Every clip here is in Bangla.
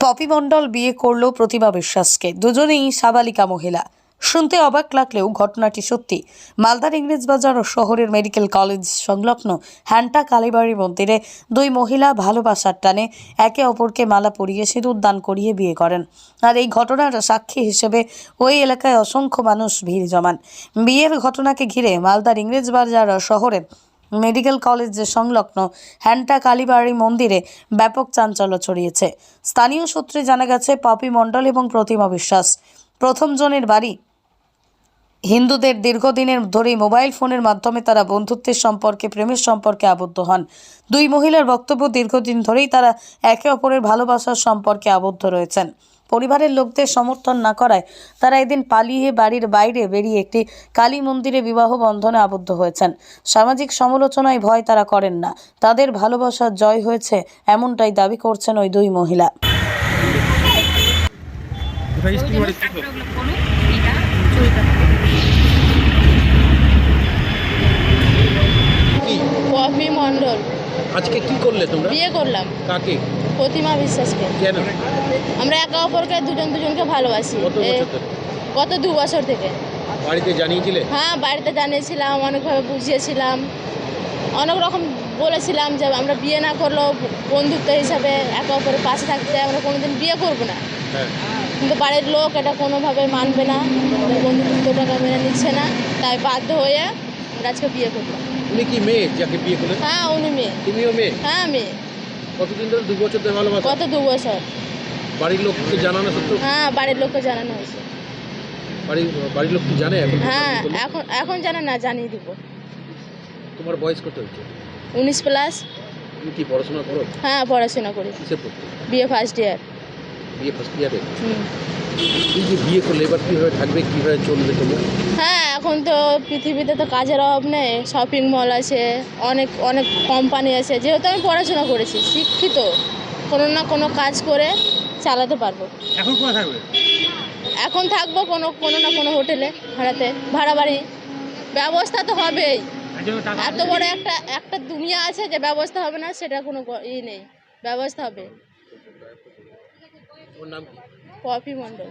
পপি মণ্ডল বিয়ে করল প্রতিমা বিশ্বাসকে। দুজনেই সাবালিকা মহিলা। শুনতে অবাক লাগলেও ঘটনাটি সত্যি। মালদার ইংরেজবাজার ও শহরের মেডিকেল কলেজ সংলগ্ন হ্যান্টা কালীবাড়ি মন্দিরে দুই মহিলা ভালোবাসার টানে একে অপরকে মালা পরিয়ে সিঁদুর দান করিয়ে বিয়ে করেন। আর এই ঘটনার সাক্ষী হিসেবে ওই এলাকায় অসংখ্য মানুষ ভিড় জমান। বিয়ের ঘটনাকে ঘিরে মালদার ইংরেজবাজার শহরের মেডিকেল কলেজ সংলগ্ন হ্যান্টা কালীবাড়ি মন্দিরে ব্যাপক চাঞ্চল্য ছড়িয়েছে। স্থানীয় সূত্রে জানা গেছে, পপি মণ্ডল এবং প্রতিমা বিশ্বাস। প্রথম জনের বাড়ি। হিন্দুদের দীর্ঘদিনের ধরেই মোবাইল ফোনের মাধ্যমে তারা বন্ধুত্বের সম্পর্কে, প্রেমের সম্পর্কে আবদ্ধ হন। দুই মহিলার বক্তব্য দীর্ঘদিন ধরেই তারা একে অপরের ভালোবাসার সম্পর্কে আবদ্ধ রয়েছেন। পরিবারের লোকদের সমর্থন না করায় তারা এদিন পালিয়ে বাড়ির বাইরে বেরিয়ে একটি কালী মন্দিরে বিবাহ বন্ধনে আবদ্ধ হয়েছেন। সামাজিক সমালোচনায় ভয় তারা করেন না। তাদের ভালোবাসার জয় হয়েছে এমনটাই দাবি করছেন ওই দুই মহিলা বাড়ি ছিল কি পপি মণ্ডল আজকে কি করলে তোমরা? বিয়ে করলাম। কাকে? প্রতিমা বিশ্বাসকে। কেন? আমরা একে অপরকে দুজন দুজনকে ভালোবাসি। কত বছর ধরে? গত দু বছর থেকে। বাড়িতে জানিয়েছিলে? হ্যাঁ বাড়িতে জানিয়েছিলাম অনেকভাবে বুঝিয়েছিলাম। অনেক রকম বলেছিলাম যে আমরা বিয়ে না করলেও বন্ধুত্ব হিসাবে একে অপরের পাশে থাকতে আমরা কোনোদিন বিয়ে করব না। হ্যাঁ। কিন্তু বাড়ির লোক এটা কোনোভাবে মানবে না। আমাদের বন্ধুত্বটাকে মেনে নিচ্ছে না। তাই বাধ্য হয়ে আমরা আজকে বিয়ে করলাম। তুমি কি মেয়ে যাকে বিয়ে করলে হ্যাঁ উনি মেয়ে। তুমিও মেয়ে? হ্যাঁ মেয়ে। কতদিন ধরে দু বছর ধরে ভালোবাসা গত দু বছর? বাড়ির লোককে জানানো সত্ত্বেও হ্যাঁ বাড়ির লোককে জানানো হয়েছে। বাড়ির বাড়ির লোক কি জানে এখন? হ্যাঁ এখন এখন জানা না জানিয়ে দিব। তোমার বয়স কত হয়েছে? উনিশ প্লাস। তুমি কি পড়াশোনা করো? হ্যাঁ পড়াশোনা করি। কিসে পড়তে বিয়ে ফার্স্ট ইয়ার বিয়ে ফার্স্ট ইয়ারে হুম। এই যে বিয়ে করলে এবার কীভাবে থাকবে কীভাবে চলবে তোমার? হ্যাঁ এখন তো পৃথিবীতে তো কাজের অভাব নেই শপিং মল আছে অনেক অনেক কোম্পানি আছে যেহেতু আমি পড়াশোনা করেছি শিক্ষিত কোনো না কোনো কাজ করে চালাতে পারব। এখন কোথায় থাকবে? এখন থাকব কোনো কোনো না কোনো হোটেলে ভাড়াতে ভাড়া বাড়ি। ব্যবস্থা তো হবেই। এত বড় একটা একটা দুনিয়া আছে যে ব্যবস্থা হবে না সেটা কোনো ই নেই ব্যবস্থা হবে। ওর নাম কি? Popy Mondal.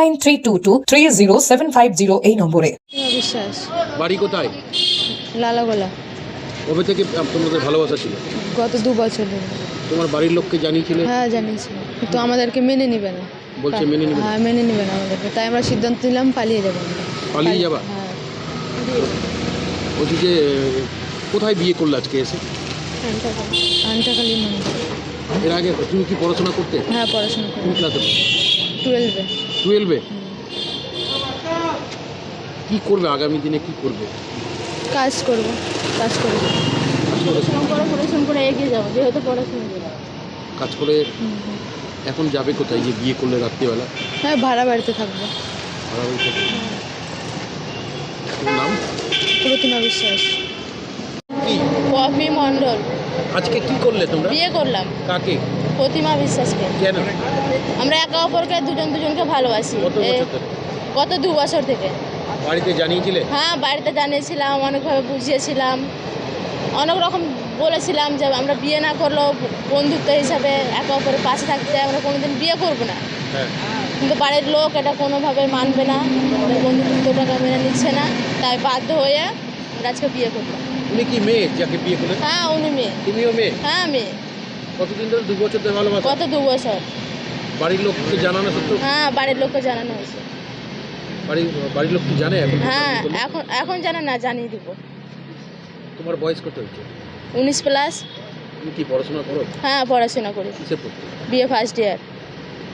nine three two two three zero seven five zero এই নম্বরে। বিশ্বাস। বাড়ি কোথায়? লালাগোলা। কবে থেকে তোমাদের ভালোবাসা ছিল? গত দু বছর ধরে। তোমার বাড়ির লোককে জানিয়েছিলে? হ্যাঁ জানিয়েছি। কিন্তু আমাদেরকে মেনে নিবে না। বলছে মেনে নেবে হ্যাঁ মেনে নিবে না আমাদেরকে। তাই আমরা সিদ্ধান্ত নিলাম পালিয়ে যাব পালিয়ে যাবা? হ্যাঁ। বলছি যে কোথায় বিয়ে করলে আজকে এসে? আনটাকালি মন্দির এর আগে তুমি কি পড়াশোনা করতে? হ্যাঁ পড়াশোনা করি। কোন ক্লাসে টুয়েলভে। টুয়েলভে কি করবে আগামী দিনে? কি করবে? কাজ করব কাজ করব। কাজ করে পড়াশোনা করে এগিয়ে যাব যেহেতু পড়াশোনা করি। কাজ করে এখন যাবে কোথায়? যে বিয়ে করলে রাত্রিবেলা? হ্যাঁ ভাড়া বাড়িতে থাকব। ভাড়া বাড়ি থাকবে। তোমার নাম? প্রতিমা বিশ্বাস। কি? পপি মণ্ডল। আজকে কি করলে তোমরা? বিয়ে করলাম। কাকে? প্রতিমা বিশ্বাসকে। কেন? আমরা একে অপরকে দুজন দুজনকে ভালোবাসি। গত দু বছর থেকে। বাড়িতে জানিয়েছিলে? হ্যাঁ বাড়িতে জানিয়েছিলাম অনেকভাবে বুঝিয়েছিলাম। অনেক রকম বলেছিলাম যে আমরা বিয়ে না করলেও বন্ধুত্ব হিসাবে একে অপরের পাশে থাকতে আমরা কোনোদিন বিয়ে করব না। হ্যাঁ। কিন্তু বাড়ির লোক এটা কোনোভাবে মানবে না বন্ধুত্বটাকে মেনে নিচ্ছে না। তাই বাধ্য হয়ে আমরা আজকে বিয়ে করলাম। তুমি কি মেয়ে যাকে বিয়ে করলে হ্যাঁ উনি মেয়ে। তুমিও মেয়ে? হ্যাঁ মেয়ে। কতদিন ধরে দু বছর ধরে ভালোবাসা? গত দু বছর? বাড়ির লোককে জানানো সত্ত্বেও? হ্যাঁ বাড়ির লোককে জানানো হয়েছে। বাড়ির বাড়ির লোক কি জানে এখন? হ্যাঁ এখন এখন জানা না জানিয়ে দিব। তোমার বয়স কত হয়েছে? উনিশ প্লাস তুমি কি পড়াশোনা করো? হ্যাঁ পড়াশোনা করি। কিসে পড়তে বিয়ে ফার্স্ট ইয়ার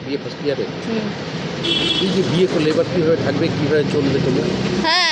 বিয়ে ফার্স্ট ইয়ারে হুম। এই যে বিয়ে করলে এবার কীভাবে থাকবে কীভাবে চলবে তোমার? হ্যাঁ